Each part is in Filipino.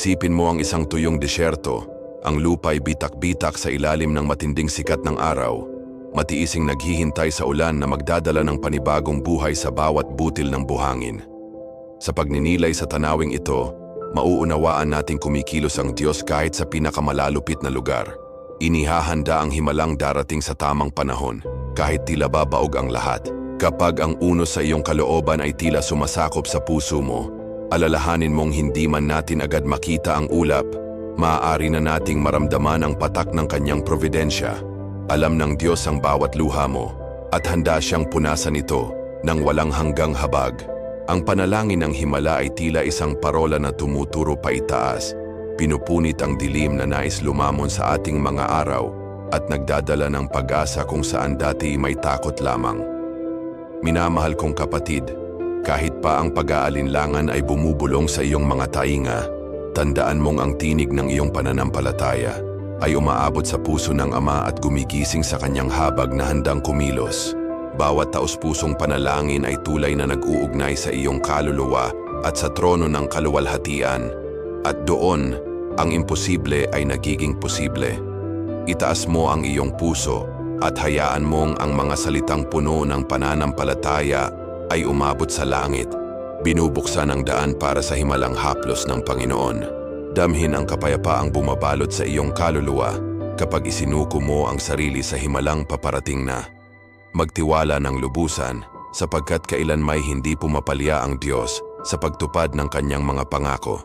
Isipin mo ang isang tuyong disyerto, ang lupa'y bitak-bitak sa ilalim ng matinding sikat ng araw, matiising naghihintay sa ulan na magdadala ng panibagong buhay sa bawat butil ng buhangin. Sa pagninilay sa tanawing ito, mauunawaan nating kumikilos ang Diyos kahit sa pinakamalalupit na lugar. Inihahanda ang himalang darating sa tamang panahon, kahit tila babaog ang lahat. Kapag ang unos sa iyong kalooban ay tila sumasakop sa puso mo, alalahanin mong hindi man natin agad makita ang ulap, maaari na nating maramdaman ang patak ng kanyang providensya. Alam ng Diyos ang bawat luha mo, at handa siyang punasan ito ng walang hanggang habag. Ang panalangin ng himala ay tila isang parola na tumuturo pa itaas, pinupunit ang dilim na nais lumamon sa ating mga araw at nagdadala ng pag-asa kung saan dati may takot lamang. Minamahal kong kapatid, kahit pa ang pag-aalinlangan ay bumubulong sa iyong mga tainga, tandaan mong ang tinig ng iyong pananampalataya ay umaabot sa puso ng Ama at gumigising sa kanyang habag na handang kumilos. Bawat taus-pusong panalangin ay tulay na nag-uugnay sa iyong kaluluwa at sa trono ng kaluwalhatian. At doon, ang imposible ay nagiging posible. Itaas mo ang iyong puso at hayaan mong ang mga salitang puno ng pananampalataya ay umabot sa langit. Binubuksan ang daan para sa himalang haplos ng Panginoon. Damhin ang kapayapaang bumabalot sa iyong kaluluwa kapag isinuko mo ang sarili sa himalang paparating na. Magtiwala ng lubusan sapagkat kailan may hindi pumapalya ang Diyos sa pagtupad ng kanyang mga pangako.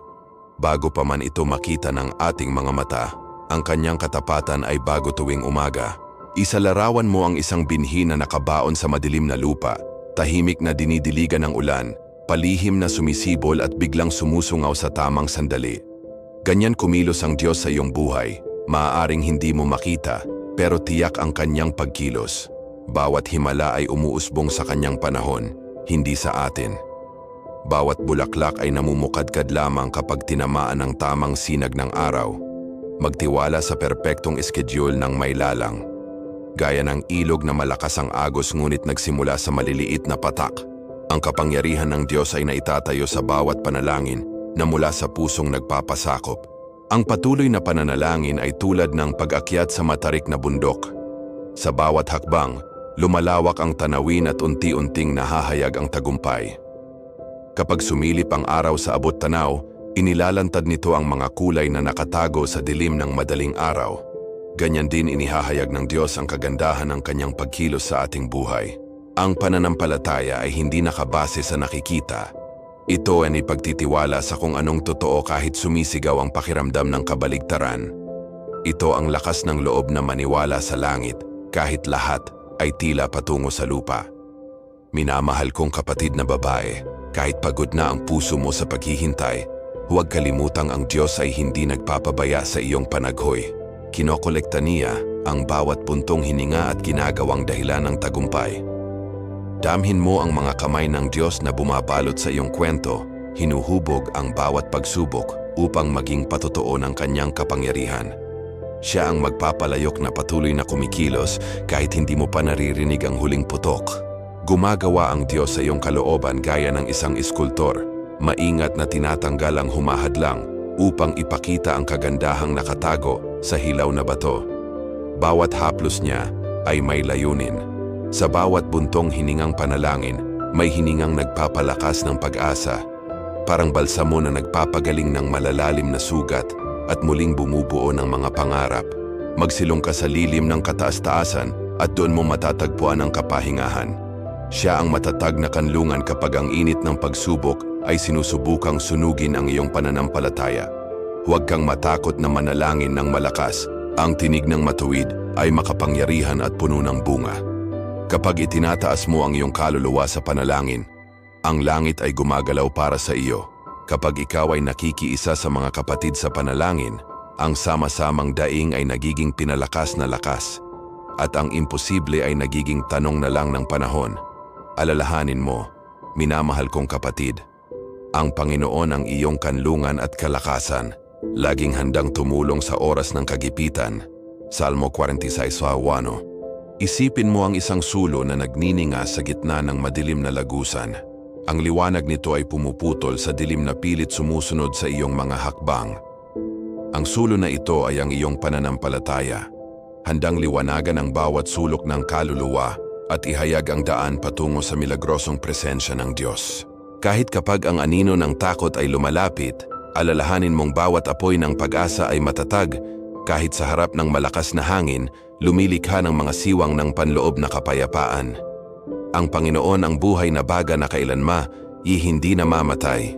Bago pa man ito makita ng ating mga mata, ang kanyang katapatan ay bago tuwing umaga. Isalarawan mo ang isang binhi na nakabaon sa madilim na lupa, tahimik na dinidiligan ng ulan, palihim na sumisibol at biglang sumusungaw sa tamang sandali. Ganyan kumilos ang Diyos sa iyong buhay, maaaring hindi mo makita, pero tiyak ang kanyang pagkilos. Bawat himala ay umuusbong sa kanyang panahon, hindi sa atin. Bawat bulaklak ay namumukadkad lamang kapag tinamaan ng tamang sinag ng araw. Magtiwala sa perpektong eskedyul ng may lalang. Gaya ng ilog na malakas ang agos ngunit nagsimula sa maliliit na patak. Ang kapangyarihan ng Diyos ay naitatayo sa bawat panalangin na mula sa pusong nagpapasakop. Ang patuloy na pananalangin ay tulad ng pag-akyat sa matarik na bundok. Sa bawat hakbang, lumalawak ang tanawin at unti-unting nahahayag ang tagumpay. Kapag sumilip ang araw sa abot tanaw, inilalantad nito ang mga kulay na nakatago sa dilim ng madaling araw. Ganyan din inihahayag ng Diyos ang kagandahan ng kanyang pagkilos sa ating buhay. Ang pananampalataya ay hindi nakabase sa nakikita. Ito ay ipagtitiwala sa kung anong totoo kahit sumisigaw ang pakiramdam ng kabaligtaran. Ito ang lakas ng loob na maniwala sa langit kahit lahat ay tila patungo sa lupa. Minamahal kong kapatid na babae, kahit pagod na ang puso mo sa paghihintay, huwag kalimutang ang Diyos ay hindi nagpapabaya sa iyong panaghoy. Kinokolekta niya ang bawat puntong hininga at ginagawang dahilan ng tagumpay. Damhin mo ang mga kamay ng Diyos na bumabalot sa iyong kwento, hinuhubog ang bawat pagsubok upang maging patotoo ng kanyang kapangyarihan. Siya ang magpapalayok na patuloy na kumikilos kahit hindi mo pa naririnig ang huling putok. Gumagawa ang Diyos sa iyong kalooban gaya ng isang iskultor, maingat na tinatanggal ang humahadlang upang ipakita ang kagandahang nakatago sa hilaw na bato. Bawat haplos niya ay may layunin. Sa bawat buntong hiningang panalangin, may hiningang nagpapalakas ng pag-asa. Parang balsamo na nagpapagaling ng malalalim na sugat at muling bumubuo ng mga pangarap. Magsilong ka sa lilim ng kataas-taasan at doon mo matatagpuan ang kapahingahan. Siya ang matatag na kanlungan kapag ang init ng pagsubok ay sinusubukang sunugin ang iyong pananampalataya. Huwag kang matakot na manalangin ng malakas. Ang tinig ng matuwid ay makapangyarihan at puno ng bunga. Kapag itinataas mo ang iyong kaluluwa sa panalangin, ang langit ay gumagalaw para sa iyo. Kapag ikaw ay nakikiisa sa mga kapatid sa panalangin, ang sama-samang daing ay nagiging pinalakas na lakas. At ang imposible ay nagiging tanong na lang ng panahon. Alalahanin mo, minamahal kong kapatid, ang Panginoon ang iyong kanlungan at kalakasan, laging handang tumulong sa oras ng kagipitan. Salmo 46:1 Isipin mo ang isang sulo na nagnininga sa gitna ng madilim na lagusan. Ang liwanag nito ay pumuputol sa dilim na pilit sumusunod sa iyong mga hakbang. Ang sulo na ito ay ang iyong pananampalataya. Handang liwanagan ang bawat sulok ng kaluluwa at ihayag ang daan patungo sa milagrosong presensya ng Diyos. Kahit kapag ang anino ng takot ay lumalapit, alalahanin mong bawat apoy ng pag-asa ay matatag kahit sa harap ng malakas na hangin, lumilikha ng mga siwang ng panloob na kapayapaan. Ang Panginoon ang buhay na baga na kailanma, i hindi namamatay.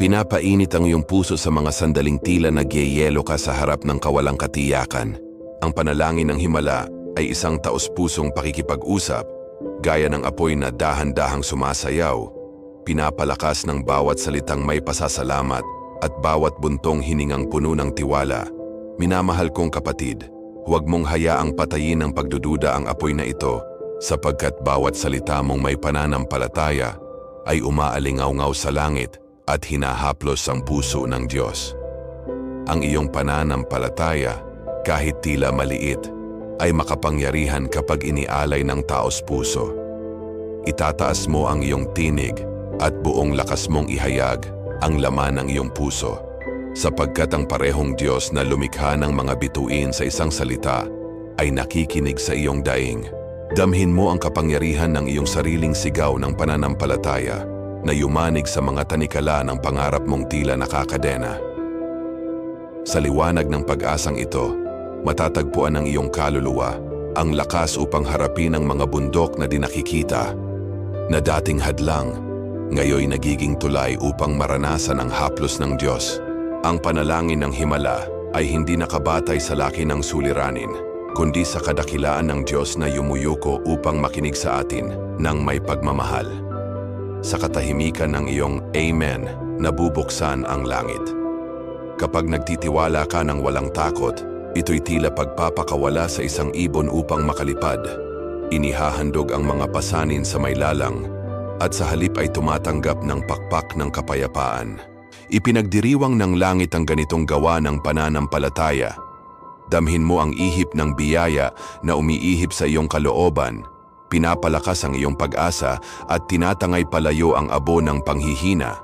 Pinapainit ang iyong puso sa mga sandaling tila nagyeyelo ka sa harap ng kawalang katiyakan. Ang panalangin ng himala ay isang taos-pusong pakikipag-usap, gaya ng apoy na dahan-dahang sumasayaw, pinapalakas ng bawat salitang may pasasalamat at bawat buntong hiningang puno ng tiwala. Minamahal kong kapatid, huwag mong hayaang patayin ng pagdududa ang apoy na ito sapagkat bawat salita mong may pananampalataya ay umaalingaw-ngaw sa langit at hinahaplos ang puso ng Diyos. Ang iyong pananampalataya, kahit tila maliit, ay makapangyarihan kapag inialay ng taos puso. Itataas mo ang iyong tinig at buong lakas mong ihayag ang laman ng iyong puso sapagkat ang parehong Diyos na lumikha ng mga bituin sa isang salita ay nakikinig sa iyong daing. Damhin mo ang kapangyarihan ng iyong sariling sigaw ng pananampalataya na yumanig sa mga tanikala ng pangarap mong tila nakakadena. Sa liwanag ng pag-asang ito, matatagpuan ng iyong kaluluwa ang lakas upang harapin ang mga bundok na dinakikita na dating hadlang, ngayoy nagiging tulay upang maranasan ang haplos ng Diyos. Ang panalangin ng himala ay hindi nakabatay sa laki ng suliranin, kundi sa kadakilaan ng Diyos na yumuyuko upang makinig sa atin ng may pagmamahal. Sa katahimikan ng iyong Amen, nabubuksan ang langit. Kapag nagtitiwala ka ng walang takot, ito'y tila pagpapakawala sa isang ibon upang makalipad. Inihahandog ang mga pasanin sa may lalang at sa halip ay tumatanggap ng pakpak ng kapayapaan. Ipinagdiriwang ng langit ang ganitong gawa ng pananampalataya. Damhin mo ang ihip ng biyaya na umiihip sa iyong kalooban, pinapalakas ang iyong pag-asa at tinatangay palayo ang abo ng panghihina.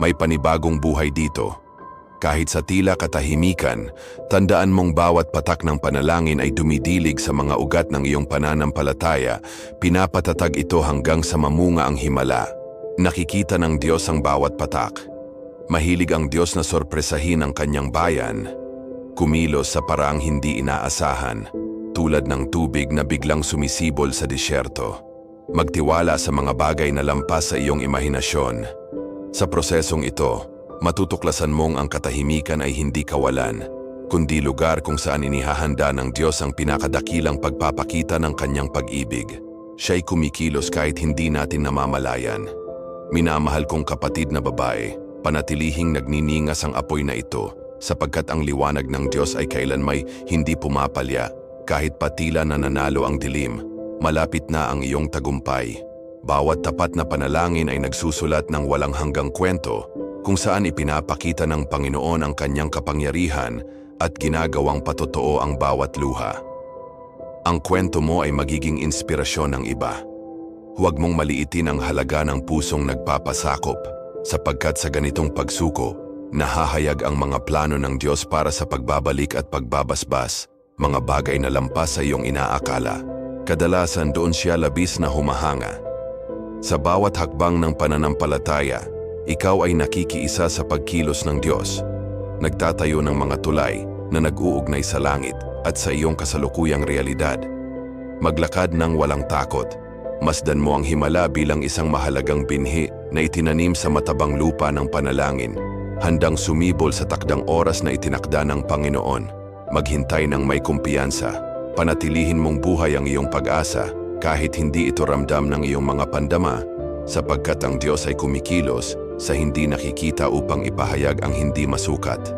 May panibagong buhay dito. Kahit sa tila katahimikan, tandaan mong bawat patak ng panalangin ay dumidilig sa mga ugat ng iyong pananampalataya, pinapatatag ito hanggang sa mamunga ang himala. Nakikita ng Diyos ang bawat patak. Mahilig ang Diyos na sorpresahin ang kanyang bayan. Kumilos sa paraang hindi inaasahan, tulad ng tubig na biglang sumisibol sa disyerto. Magtiwala sa mga bagay na lampas sa iyong imahinasyon. Sa prosesong ito, matutuklasan mong ang katahimikan ay hindi kawalan, kundi lugar kung saan inihahanda ng Diyos ang pinakadakilang pagpapakita ng kanyang pag-ibig. Siya'y kumikilos kahit hindi natin namamalayan. Minamahal kong kapatid na babae, panatilihing nagniningas ang apoy na ito sapagkat ang liwanag ng Diyos ay kailanmay hindi pumapalya kahit patila na nanalo ang dilim. Malapit na ang iyong tagumpay. Bawat tapat na panalangin ay nagsusulat ng walang hanggang kwento kung saan ipinapakita ng Panginoon ang kanyang kapangyarihan at ginagawang patotoo ang bawat luha. Ang kwento mo ay magiging inspirasyon ng iba. Huwag mong maliitin ang halaga ng pusong nagpapasakop sapagkat sa ganitong pagsuko, nahahayag ang mga plano ng Diyos para sa pagbabalik at pagbabasbas, mga bagay na lampas sa iyong inaakala. Kadalasan doon siya labis na humahanga. Sa bawat hakbang ng pananampalataya, ikaw ay nakikiisa sa pagkilos ng Diyos. Nagtatayo ng mga tulay na nag-uugnay sa langit at sa iyong kasalukuyang realidad. Maglakad ng walang takot. Masdan mo ang himala bilang isang mahalagang binhi na itinanim sa matabang lupa ng panalangin, handang sumibol sa takdang oras na itinakda ng Panginoon. Maghintay ng may kumpiyansa. Panatilihin mong buhay ang iyong pag-asa kahit hindi ito ramdam ng iyong mga pandama sapagkat ang Diyos ay kumikilos sa hindi nakikita upang ipahayag ang hindi masukat.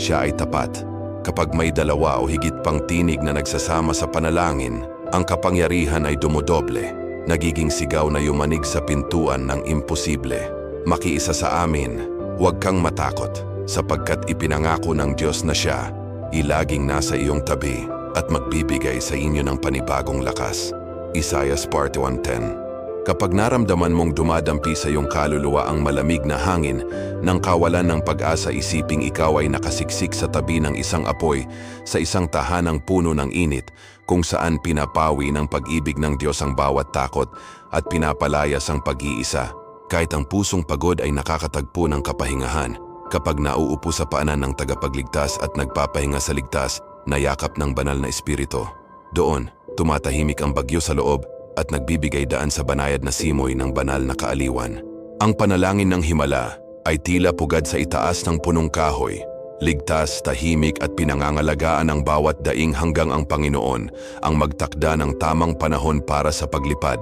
Siya ay tapat. Kapag may dalawa o higit pang tinig na nagsasama sa panalangin, ang kapangyarihan ay dumodoble, nagiging sigaw na yumanig sa pintuan ng imposible. Makiisa sa amin, huwag kang matakot, sapagkat ipinangako ng Diyos na siya, ilaging nasa iyong tabi at magbibigay sa inyo ng panibagong lakas. Isaiah 41.10 Kapag naramdaman mong dumadampi sa iyong kaluluwa ang malamig na hangin, nang kawalan ng pag-asa isiping ikaw ay nakasiksik sa tabi ng isang apoy sa isang tahanang puno ng init kung saan pinapawi ng pag-ibig ng Diyos ang bawat takot at pinapalayas ang pag-iisa. Kahit ang pusong pagod ay nakakatagpo ng kapahingahan kapag nauupo sa paanan ng tagapagligtas at nagpapahinga sa ligtas na yakap ng banal na espiritu. Doon, tumatahimik ang bagyo sa loob at nagbibigay daan sa banayad na simoy ng banal na kaaliwan. Ang panalangin ng himala ay tila pugad sa itaas ng punong kahoy, ligtas, tahimik at pinangangalagaan ang bawat daing hanggang ang Panginoon ang magtakda ng tamang panahon para sa paglipad.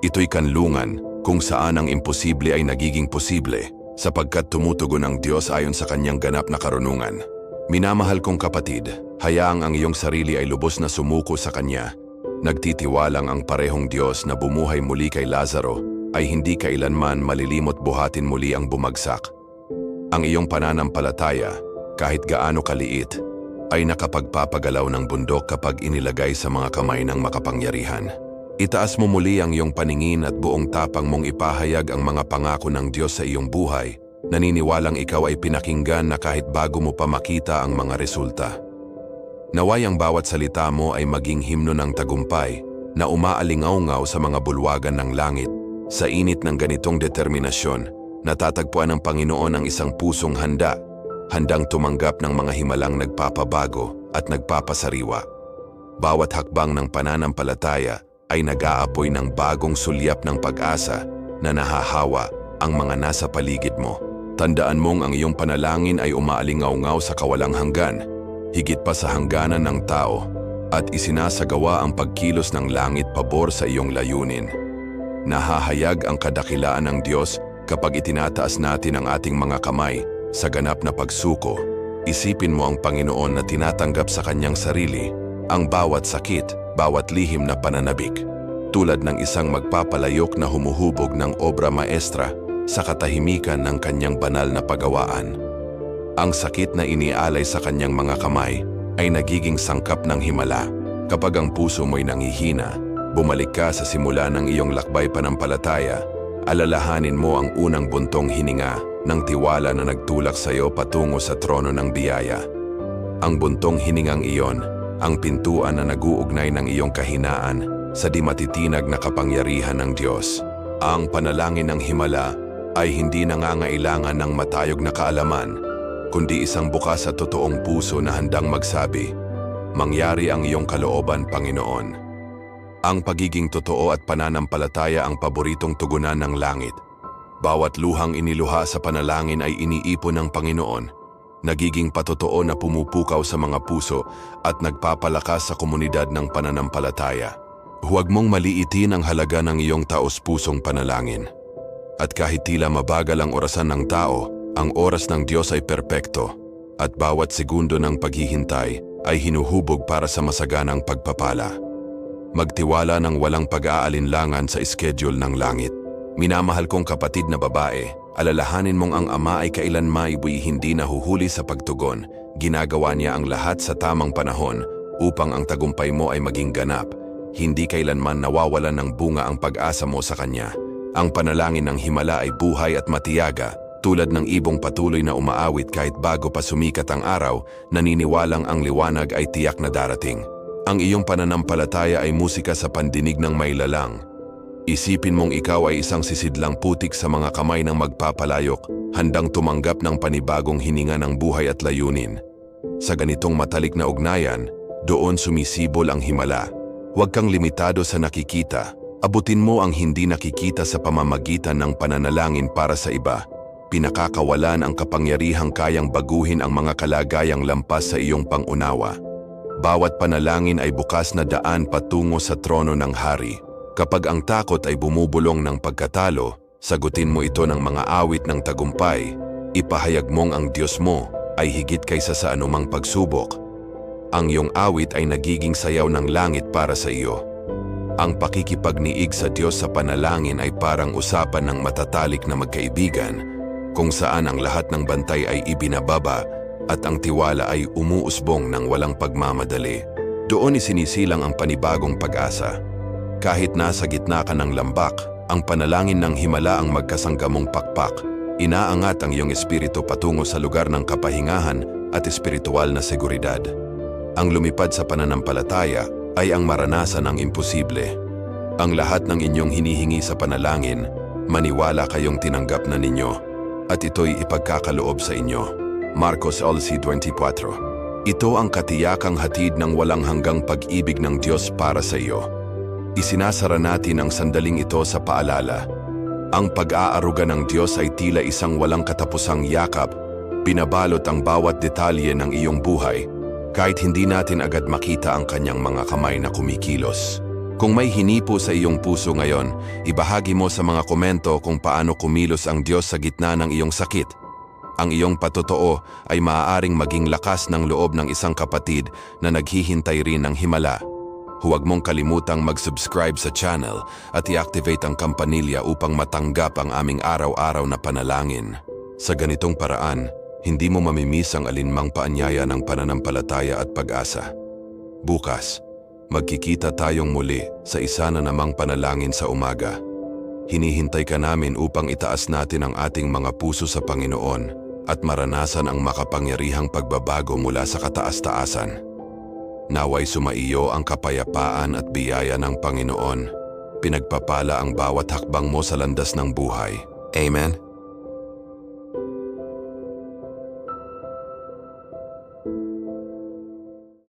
Ito'y kanlungan kung saan ang imposible ay nagiging posible sapagkat tumutugon ang Diyos ayon sa kanyang ganap na karunungan. Minamahal kong kapatid, hayaang ang iyong sarili ay lubos na sumuko sa Kanya Nagtitiwalang ang parehong Diyos na bumuhay muli kay Lazaro ay hindi kailanman malilimot buhatin muli ang bumagsak. Ang iyong pananampalataya, kahit gaano kaliit, ay nakapagpapagalaw ng bundok kapag inilagay sa mga kamay ng makapangyarihan. Itaas mo muli ang iyong paningin at buong tapang mong ipahayag ang mga pangako ng Diyos sa iyong buhay, naniniwalang ikaw ay pinakinggan na kahit bago mo pa makita ang mga resulta. Naway ang bawat salita mo ay maging himno ng tagumpay na umaalingaw sa mga bulwagan ng langit. Sa init ng ganitong determinasyon, natatagpuan ng Panginoon ang isang pusong handa, handang tumanggap ng mga himalang nagpapabago at nagpapasariwa. Bawat hakbang ng pananampalataya ay nag-aapoy ng bagong sulyap ng pag-asa na nahahawa ang mga nasa paligid mo. Tandaan mong ang iyong panalangin ay umaalingaw sa kawalang hanggan higit pa sa hangganan ng tao, at isinasagawa ang pagkilos ng langit pabor sa iyong layunin. Nahahayag ang kadakilaan ng Diyos kapag itinataas natin ang ating mga kamay sa ganap na pagsuko. Isipin mo ang Panginoon na tinatanggap sa kanyang sarili ang bawat sakit, bawat lihim na pananabik, tulad ng isang magpapalayok na humuhubog ng obra maestra sa katahimikan ng kanyang banal na pagawaan. Ang sakit na inialay sa kanyang mga kamay ay nagiging sangkap ng himala. Kapag ang puso mo'y nangihina, bumalik ka sa simula ng iyong lakbay panampalataya, alalahanin mo ang unang buntong hininga ng tiwala na nagtulak sa iyo patungo sa trono ng biyaya. Ang buntong hiningang iyon, ang pintuan na naguugnay ng iyong kahinaan sa di matitinag na kapangyarihan ng Diyos. Ang panalangin ng himala ay hindi nangangailangan ng matayog na kaalaman kundi isang bukas at totoong puso na handang magsabi, Mangyari ang iyong kalooban, Panginoon. Ang pagiging totoo at pananampalataya ang paboritong tugunan ng langit. Bawat luhang iniluha sa panalangin ay iniipon ng Panginoon, nagiging patotoo na pumupukaw sa mga puso at nagpapalakas sa komunidad ng pananampalataya. Huwag mong maliitin ang halaga ng iyong taos-pusong panalangin. At kahit tila mabagal ang orasan ng tao, ang oras ng Diyos ay perpekto at bawat segundo ng paghihintay ay hinuhubog para sa masaganang pagpapala. Magtiwala ng walang pag-aalinlangan sa schedule ng langit. Minamahal kong kapatid na babae, alalahanin mong ang ama ay kailan maibuy hindi nahuhuli sa pagtugon. Ginagawa niya ang lahat sa tamang panahon upang ang tagumpay mo ay maging ganap. Hindi kailanman nawawalan ng bunga ang pag-asa mo sa kanya. Ang panalangin ng himala ay buhay at matiyaga tulad ng ibong patuloy na umaawit kahit bago pa sumikat ang araw, naniniwalang ang liwanag ay tiyak na darating. Ang iyong pananampalataya ay musika sa pandinig ng may lalang. Isipin mong ikaw ay isang sisidlang putik sa mga kamay ng magpapalayok, handang tumanggap ng panibagong hininga ng buhay at layunin. Sa ganitong matalik na ugnayan, doon sumisibol ang himala. Huwag kang limitado sa nakikita. Abutin mo ang hindi nakikita sa pamamagitan ng pananalangin para sa iba pinakakawalan ang kapangyarihang kayang baguhin ang mga kalagayang lampas sa iyong pangunawa. Bawat panalangin ay bukas na daan patungo sa trono ng hari. Kapag ang takot ay bumubulong ng pagkatalo, sagutin mo ito ng mga awit ng tagumpay. Ipahayag mong ang Diyos mo ay higit kaysa sa anumang pagsubok. Ang iyong awit ay nagiging sayaw ng langit para sa iyo. Ang pakikipagniig sa Diyos sa panalangin ay parang usapan ng matatalik na magkaibigan kung saan ang lahat ng bantay ay ibinababa at ang tiwala ay umuusbong ng walang pagmamadali. Doon isinisilang ang panibagong pag-asa. Kahit nasa gitna ka ng lambak, Ang panalangin ng himala ang magkasanggamong pakpak. Inaangat ang iyong espiritu patungo sa lugar ng kapahingahan at espiritual na seguridad. Ang lumipad sa pananampalataya ay ang maranasan ng imposible. Ang lahat ng inyong hinihingi sa panalangin, maniwala kayong tinanggap na ninyo at ito'y ipagkakaloob sa inyo. Marcos LC 24 Ito ang katiyakang hatid ng walang hanggang pag-ibig ng Diyos para sa iyo. Isinasara natin ang sandaling ito sa paalala. Ang pag-aaruga ng Diyos ay tila isang walang katapusang yakap, binabalot ang bawat detalye ng iyong buhay, kahit hindi natin agad makita ang kanyang mga kamay na kumikilos. Kung may hinipo sa iyong puso ngayon, ibahagi mo sa mga komento kung paano kumilos ang Diyos sa gitna ng iyong sakit. Ang iyong patotoo ay maaaring maging lakas ng loob ng isang kapatid na naghihintay rin ng himala. Huwag mong kalimutang mag-subscribe sa channel at i-activate ang kampanilya upang matanggap ang aming araw-araw na panalangin. Sa ganitong paraan, hindi mo mamimiss ang alinmang paanyaya ng pananampalataya at pag-asa. Bukas, magkikita tayong muli sa isa na namang panalangin sa umaga. Hinihintay ka namin upang itaas natin ang ating mga puso sa Panginoon at maranasan ang makapangyarihang pagbabago mula sa kataas-taasan. Naway sumaiyo ang kapayapaan at biyaya ng Panginoon. Pinagpapala ang bawat hakbang mo sa landas ng buhay. Amen.